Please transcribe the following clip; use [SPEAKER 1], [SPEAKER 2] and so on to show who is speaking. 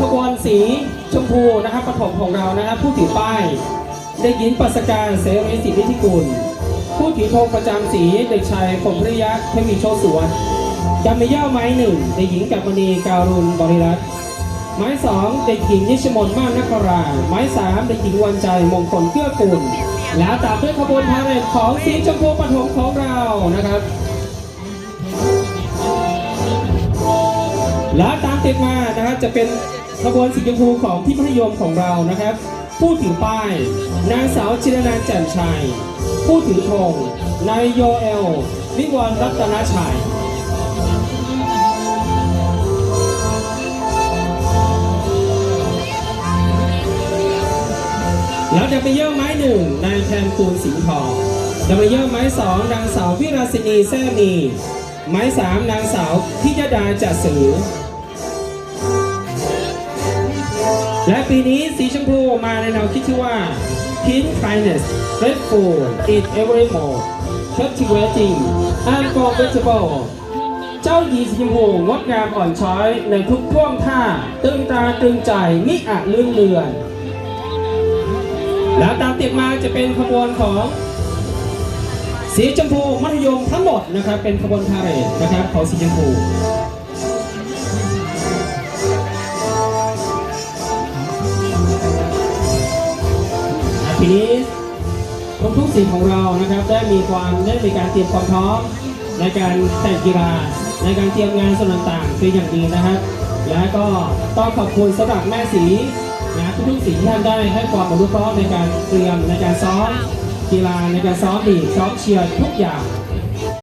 [SPEAKER 1] ขบวนสีชมพูนะครับปฐมของเรานะครับผู้ถือป้ายเด็กหญิงปัสการเสรีสิทธิธิกุลผู้ถือธงประจำสีเด็กชายผมริยะเทมีโชสวนจำไม่ย่าไม้หนึ่งเด็กหญิงกัปมณีการุณบริรัตไม้สองเด็กหญิงนิชมนมากนคราไม้สามเด็กหญิงวันใจมงคลเกื้อกูลแล้วตามด้วยขบวนพาเหรดของสีชมพูปฐมของเรานะครับแล้วตามติดมานะครับจะเป็น ขบวนสีชมพูของที่มัธยมของเรานะครับผู้ถือป้าย นางสาวจินันแจ่มชัยผู้ถือธงนายโยเอลวิวรรัตนชัยแล้วดับเบิลเยอร์ไม้หนึ่งนายแทนคูณสิงห์ทองดับเบิลเยอร์ไม้สองนางสาววิราศินีแซ่มีไม้สามนางสาวพิยดาจัดสือ และปีนี้สีชมพูมาในแนวคิดที่ว่า Kin kindness grateful in every mode captivating and forgettable เจ้าหญิงสีชมพูงดงามอ่อนช้อยในทุกท่วงท่า ตึงตาตึงใจมิอาจลื่นเลือน แล้วตามติดมาจะเป็นขบวนของสีชมพูมัธยมทั้งหมดนะครับเป็นขบวนพาเหรดนะครับของสีชมพู ทีนี้ทุกทุกสิ่งของเรานะครับได้มีความได้มีการเตรียมความพร้อมในการแต่งกีฬาในการเตรียมงานส่วนต่างๆเป็นอย่างดีนะครับ และก็ต้องขอบคุณสำหรับแม่สีนะทุกๆสิ่งที่ท่านได้ให้ความอนุเคราะห์ในการเตรียมในการซ้อมกีฬาในการซ้อมดีซ้อมเชียร์ทุกอย่าง